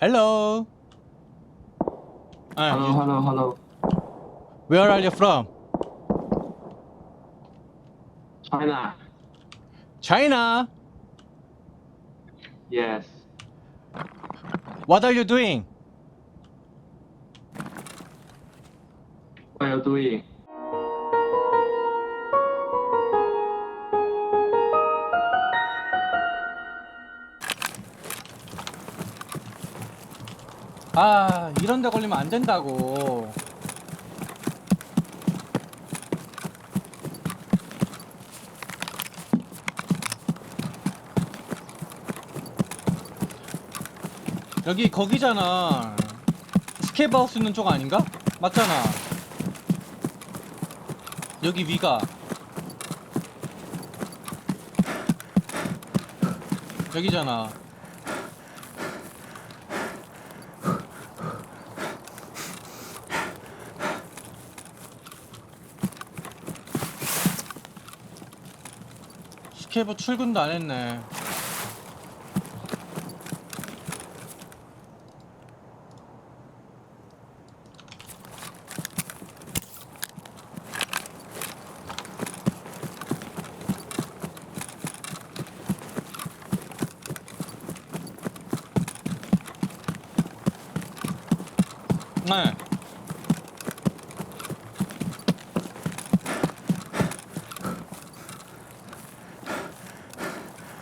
Hello. Ah, Hello, you- hello, hello. where are you from? China. China. Yes. What are you doing? What are you doing? 아, 이런 데 걸리면 안 된다고. 여기 거기잖아. 스케바우스 있는 쪽 아닌가? 맞잖아. 여기 위가. 여기잖아. 스케브 출근도 안 했네. 네.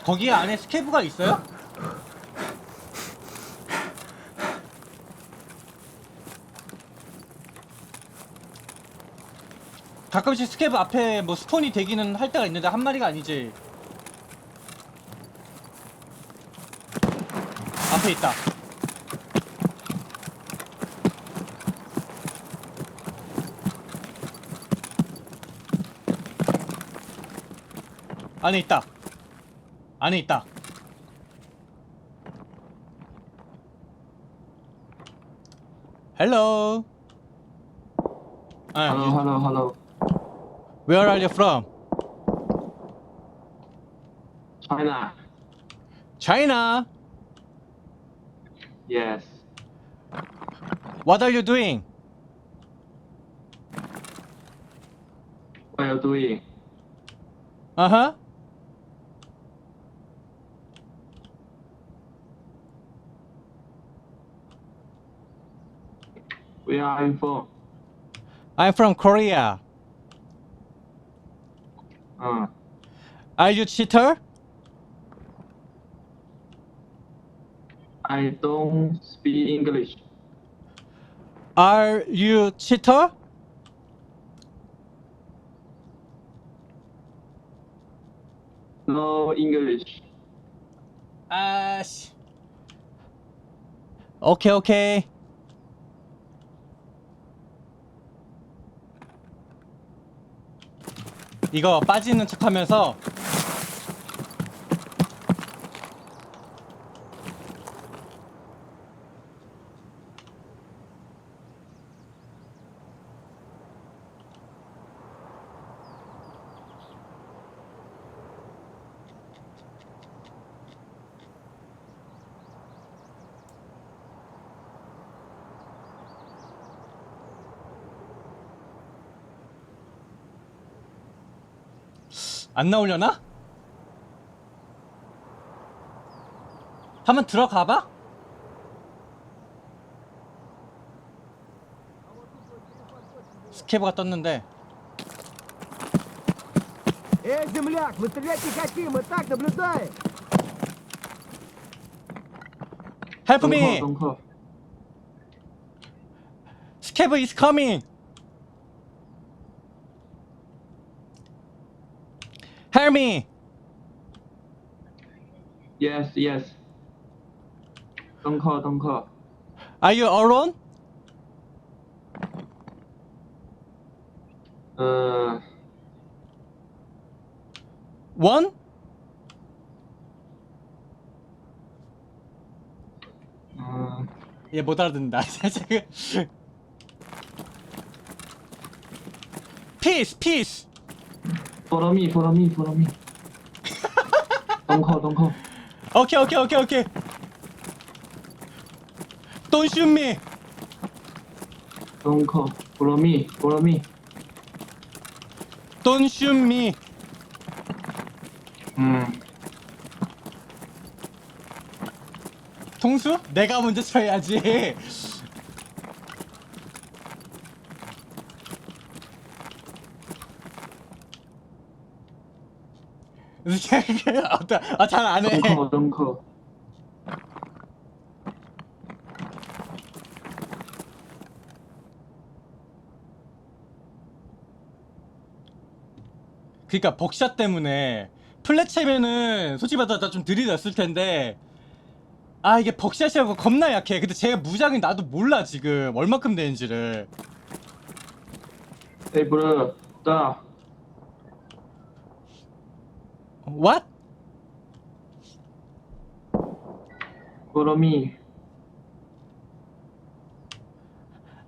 거기 안에 스케브가 있어요? 가끔씩 스케브 앞에 뭐 스폰이 되기는 할 때가 있는데 한 마리가 아니지. 앞에 있다. 안에 있다. 안에 있다. Hello. 아, Hello, hello, hello. where are you from? China. China. Yes. What are you doing? What are you doing? Uh huh. Where are you from? I'm from Korea. Uh. Are you cheater? I don't speak English. Are you cheater? No English. Ah. Uh, okay, okay. 이거 빠지는 척하면서 안 나오려나? 한번 들어가봐. 스케브가 떴는데 Эй, земляк, мы стрелять не хотим, мы так наблюдаем. Help Don't me. call, don't call. 스케브 is coming. Help me. Yes, yes. Don't call, don't call. Are you alone? Uh, One? uh, 얘 못 알아듣는다. 지금. Peace, peace. Follow me, follow me, follow me. don't call, don't call. 오케이, 오케이, 오케이, 오케이. Don't shoot me. Don't call. Follow me. Follow me. Don't shoot me. 음. 통수? 내가 먼저 쳐야지. 아, 잘 안 해. Don't call. 그러니까 벅샷 때문에 플랫챔에는 솔직히 말해서 나좀 들이댔을 텐데 아 이게 벅샷이라고 겁나 약해 근데 제가 무장이 나도 몰라 지금 얼마큼 되는지를 Hey, bro. Stop. What? Follow me.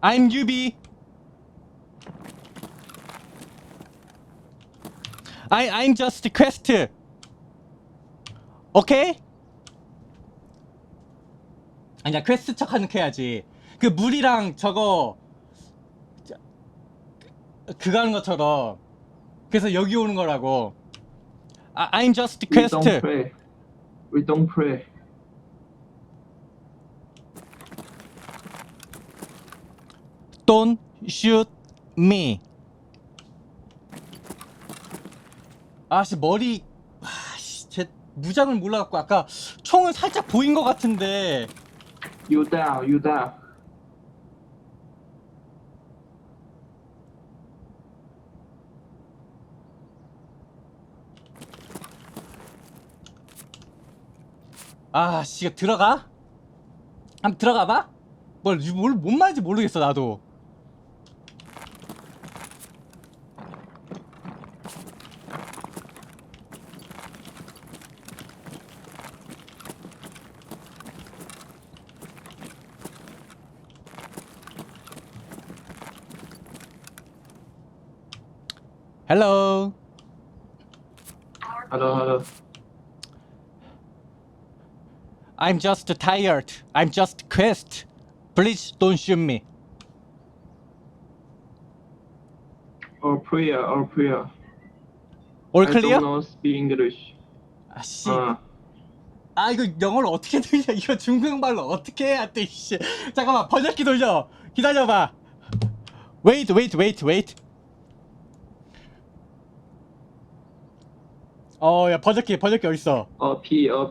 I'm UB I, I'm just quest 오케이? 아니야 퀘스트 척 하는 해야지 그 물이랑 저거 저- 그거 하는 것처럼 그래서 여기 오는 거라고 아, I'm just We quest don't pray. We don't pray. Don't shoot me. 아씨 머리 아씨 제 무장을 몰라갖고 아까 총은 살짝 보인 것 같은데 You down. You down. 아씨 이거 들어가? 한번 들어가 봐? 뭘, 뭘, 뭔 말인지 모르겠어 나도 헬로 Hello. Hello. I'm just tired. I'm just quest. Please don't shoot me. Or prayer. Or prayer. All I clear? don't know speak English. 아씨. 어. 아 이거 영어를 어떻게 들려? 이거 중국말로 어떻게 해야 돼? 씨. 잠깐만 번역기 돌려. 기다려봐. Wait, wait, wait, wait. 어, 야 번역기, 번역기 어디 있어? Or P. Or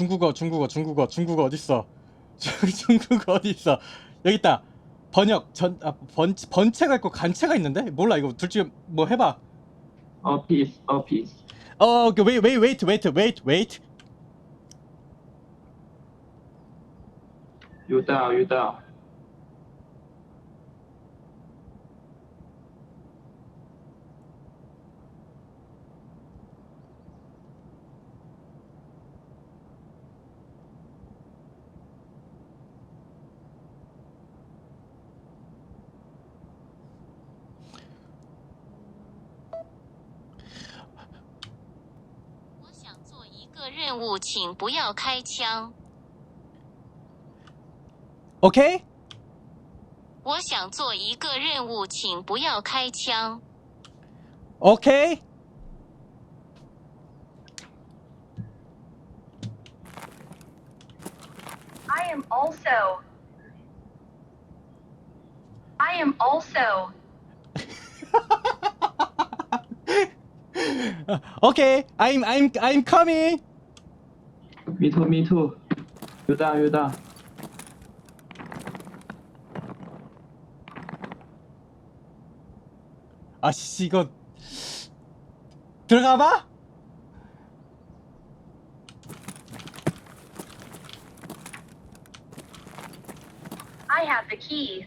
중국어, 중국어, 중국어, 중국어 어디 있어? 중국어 어디 있어? 여기 있다. 번역 전 아, 번 번체가 있고 간체가 있는데 몰라 이거 둘 중에 뭐 해봐. Or peace. Or peace. 어, 오케이, wait, wait, wait, wait, wait, wait. You down. “个任务请不要开枪。Ok 我想做一个任务请不要开枪。Ok i am also i am also 오케이. I'm I'm I'm coming. Me too. Me too. You down. 아씨 이거 들어가 봐. I have the key.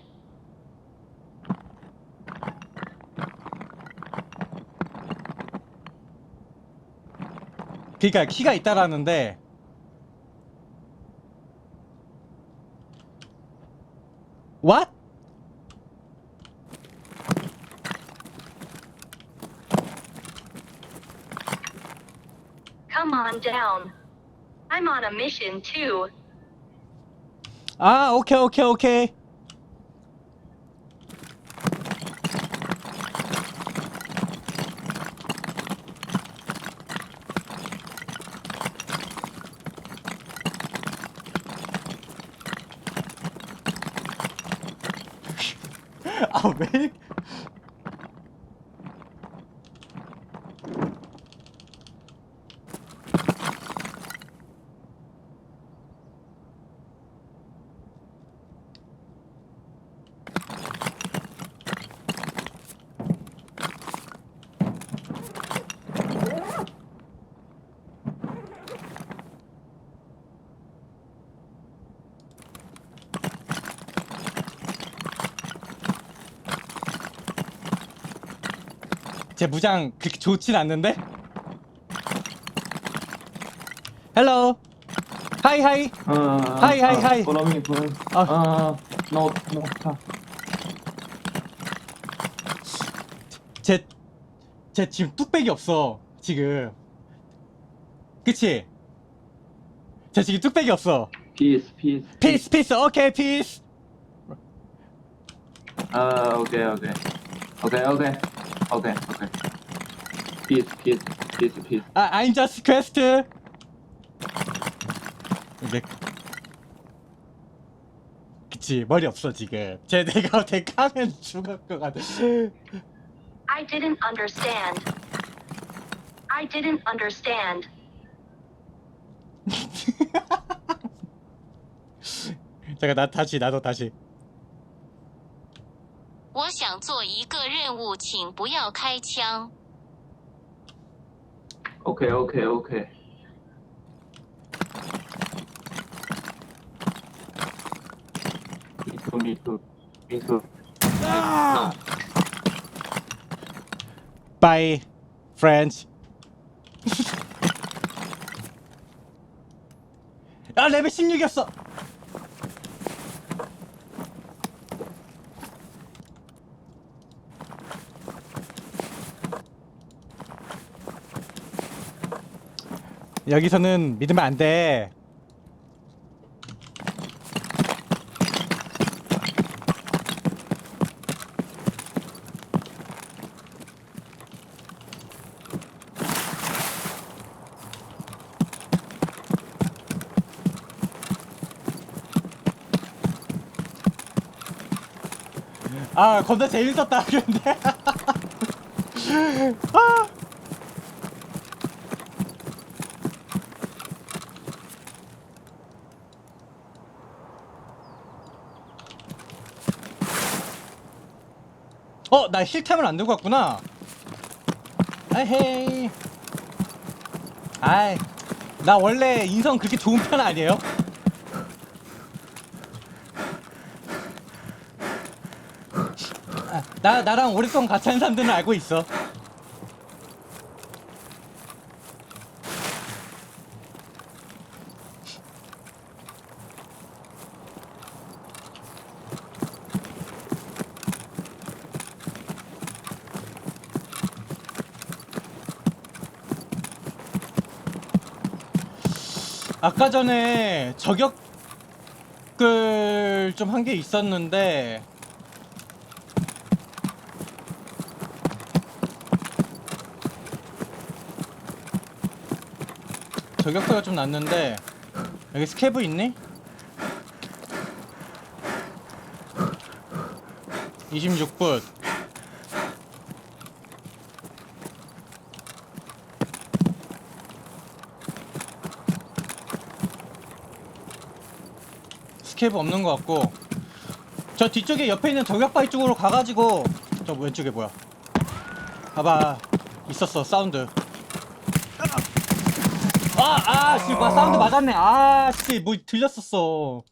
그러니까 키가 있다라는데 What? Come on down. I'm on a mission too. 아, 오케이, 오케이, 오케이. 아 제 무장 그렇게 좋진 않는데? 헬로 하이 하이 Uh, Hi, hi, uh, hi. Follow me, follow me. Uh. Uh, no, no. 제, 제 지금 뚝배기 없어 지금 그치? 제 지금 뚝배기 없어 Peace, peace. 피스 피스 오케이 피스 Uh, okay, okay. Okay, okay. Okay, okay. Peace, peace, peace, peace. 아 I'm just quest 네. 그치 머리 없어 지금 쟤 내가 대가면 죽을 것 같아 I didn't understand. I didn't understand. 잠깐 나 다시 나도 다시 我想做一个任务，请不要开枪。 Okay, okay, okay. Me too, me too. Me too. No. Bye friends 아 레벨 16이었어 여기서는 믿으면 안 돼. 아 겁나 재밌었다. 근데? 아. 나 힐템을 안 들고 왔구나. 아헤이. 아이, 나 원래 인성 그렇게 좋은 편 아니에요? 아, 나 나랑 오랫동안 같이 한 사람들은 알고 있어. 아까 전에 저격을 좀 한 게 있었는데 저격수가 좀 났는데 여기 스케브 있니? 26분 스케브 없는 것 같고 저 뒤쪽에 옆에 있는 저격바위 쪽으로 가가지고 저 왼쪽에 뭐야 봐봐 있었어 사운드 아, 아, 씨, 뭐 사운드 맞았네. 아, 씨, 뭐 들렸었어.